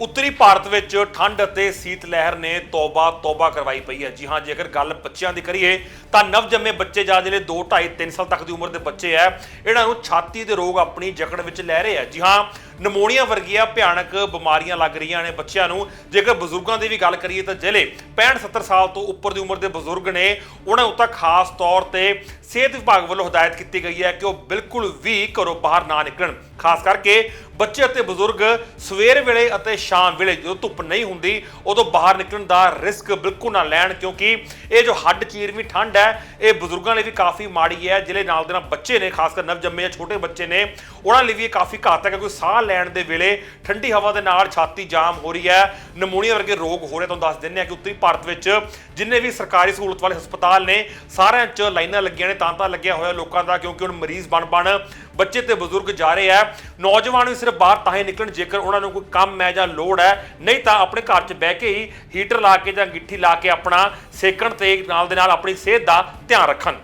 ਉੱਤਰੀ ਭਾਰਤ ਵਿੱਚ ਠੰਡ ਅਤੇ ਸੀਤ ਲਹਿਰ ਨੇ ਤੌਬਾ ਤੌਬਾ ਕਰਵਾਈ ਪਈ ਹੈ। ਜੀ ਹਾਂ, ਜੇਕਰ ਗੱਲ ਬੱਚਿਆਂ ਦੀ ਕਰੀਏ, ਤਾਂ ਨਵਜੰਮੇ ਬੱਚੇ ਜਾਂ ਜਿਹੜੇ 2 2.5 3 ਸਾਲ ਤੱਕ ਦੀ ਉਮਰ ਦੇ ਬੱਚੇ ਹੈ, ਇਹਨਾਂ ਨੂੰ ਛਾਤੀ ਦੇ ਰੋਗ ਆਪਣੀ ਜਕੜ ਵਿੱਚ ਲੈ ਰਹੇ ਆ ਜੀ ਹਾਂ, ਨਮੋਨੀਆ ਵਰਗੀਆਂ ਭਿਆਨਕ ਬਿਮਾਰੀਆਂ ਲੱਗ ਰਹੀਆਂ ਨੇ ਬੱਚਿਆਂ ਨੂੰ। ਜੇਕਰ ਬਜ਼ੁਰਗਾਂ ਦੀ ਵੀ ਗੱਲ ਕਰੀਏ ਤਾਂ ਜਿਹੜੇ 65 70 ਸਾਲ ਤੋਂ ਉੱਪਰ ਦੀ ਉਮਰ ਦੇ ਬਜ਼ੁਰਗ ਨੇ, ਉਹਨਾਂ ਉੱਤੇ ਖਾਸ ਤੌਰ ਤੇ ਸਿਹਤ ਵਿਭਾਗ ਵੱਲੋਂ ਹਦਾਇਤ ਕੀਤੀ ਗਈ ਹੈ ਕਿ ਉਹ ਬਿਲਕੁਲ ਵੀ ਘਰੋਂ ਬਾਹਰ ਨਾ ਨਿਕਲਣ। ਖਾਸ ਕਰਕੇ ਬੱਚੇ ਅਤੇ ਬਜ਼ੁਰਗ ਸਵੇਰ ਵੇਲੇ ਅਤੇ ਸ਼ਾਮ ਵੇਲੇ ਜਦੋਂ ਧੁੱਪ ਨਹੀਂ ਹੁੰਦੀ, ਉਦੋਂ ਬਾਹਰ ਨਿਕਲਣ ਦਾ ਰਿਸਕ ਬਿਲਕੁਲ ਨਾ ਲੈਣ, ਕਿਉਂਕਿ ਇਹ ਜੋ ਹੱਡ ਚੀਰਵੀਂ ਠੰਡ ਹੈ, ਇਹ ਬਜ਼ੁਰਗਾਂ ਲਈ ਵੀ ਕਾਫੀ ਮਾੜੀ ਹੈ ਜਿਹੜੇ ਨਾਲ ਦੇ ਨਾਲ ਬੱਚੇ ਨੇ, ਖਾਸ ਕਰ ਨਵਜੰਮੇ ਜਾਂ ਛੋਟੇ ਬੱਚੇ ਨੇ, ਉਹਨਾਂ ਲਈ ਵੀ ਇਹ ਕਾਫੀ ਘਾਤਕ ਹੈ, ਕਿਉਂਕਿ ਸਾਹ ਲੈਣ ਦੇ ਵੇਲੇ ਠੰਡੀ ਹਵਾ ਦੇ ਨਾਲ ਛਾਤੀ ਜਾਮ ਹੋ ਰਹੀ ਹੈ, ਨਮੂਨੀਆ ਵਰਗੇ ਰੋਗ ਹੋ ਰਹੇ, ਤੁਹਾਨੂੰ ਦੱਸ ਦਿੰਦੇ ਆ ਕਿ ਉੱਤਰੀ ਭਾਰਤ ਵਿੱਚ ਜਿੰਨੇ ਵੀ ਸਰਕਾਰੀ ਸਹੂਲਤ ਵਾਲੇ ਹਸਪਤਾਲ ਨੇ, ਸਾਰਿਆਂ 'ਚ ਲਾਈਨਾਂ ਲੱਗੀਆਂ ਨੇ, ਤਾਂ ਲੱਗਿਆ ਹੋਇਆ ਲੋਕਾਂ ਦਾ, ਕਿਉਂਕਿ ਹੁਣ ਮਰੀਜ਼ ਬਣ ਬਣ ਬੱਚੇ ਤੇ ਬਜ਼ੁਰਗ ਜਾ ਰਹੇ ਆ ਨੌਜਵਾਨ ਵੀ ਸਿਰਫ ਬਾਹਰ ਤਾਂ ਹੀ ਨਿਕਲਣ, ਜੇਕਰ ਉਹਨਾਂ ਨੂੰ ਕੋਈ ਕੰਮ ਹੈ ਜਾਂ ਲੋੜ ਹੈ, ਨਹੀਂ ਤਾਂ ਆਪਣੇ ਘਰ 'ਚ ਬਹਿ ਕੇ ਹੀ ਹੀਟਰ ਲਾ ਕੇ ਜਾਂ ਗਿੱਠੀ ਲਾ ਕੇ ਆਪਣਾ ਸੇਕਣ ਤੇ ਨਾਲ ਦੇ ਨਾਲ ਆਪਣੀ ਸਿਹਤ ਦਾ ਧਿਆਨ ਰੱਖਣ।